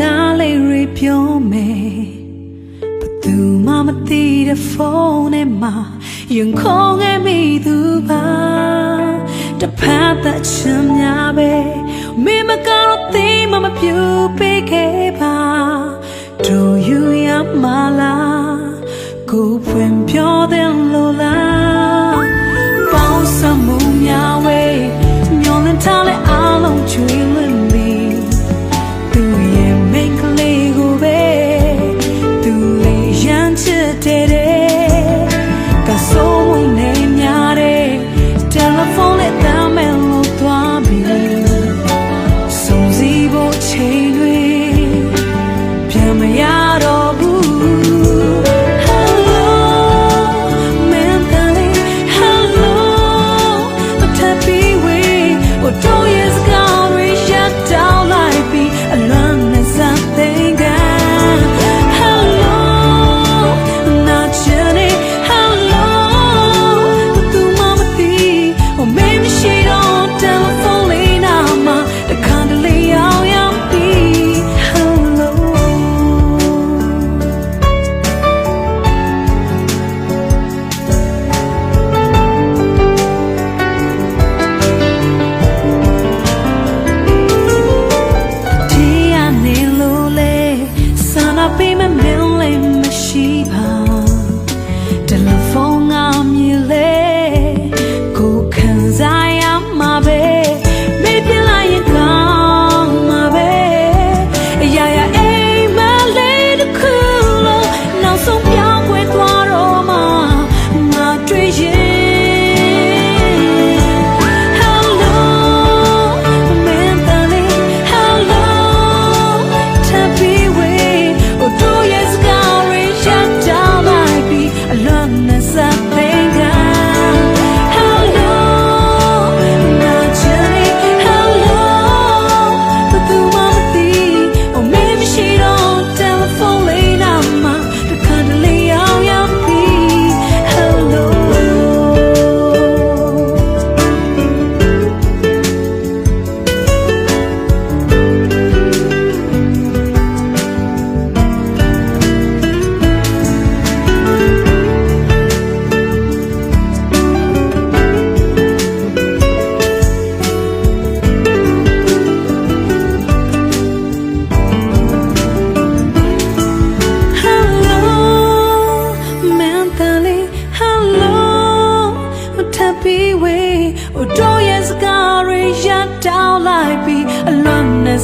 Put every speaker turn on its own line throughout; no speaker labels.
ကားလေးရပြောမယ်ဘသူမှမသိတဲ့ဖုန်းနဲ့မှရင်ခုန်ခဲ့မိသူပါတဖက်သက်ချင်များပဲမင်းမကတော့သိမှမပြူပေးခဲ့ပါ Do you ya mala ကိုဖွင့်ပြောတဲ့လိုလား hesitated မမင်းလေးမရှိပါ fully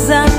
casa.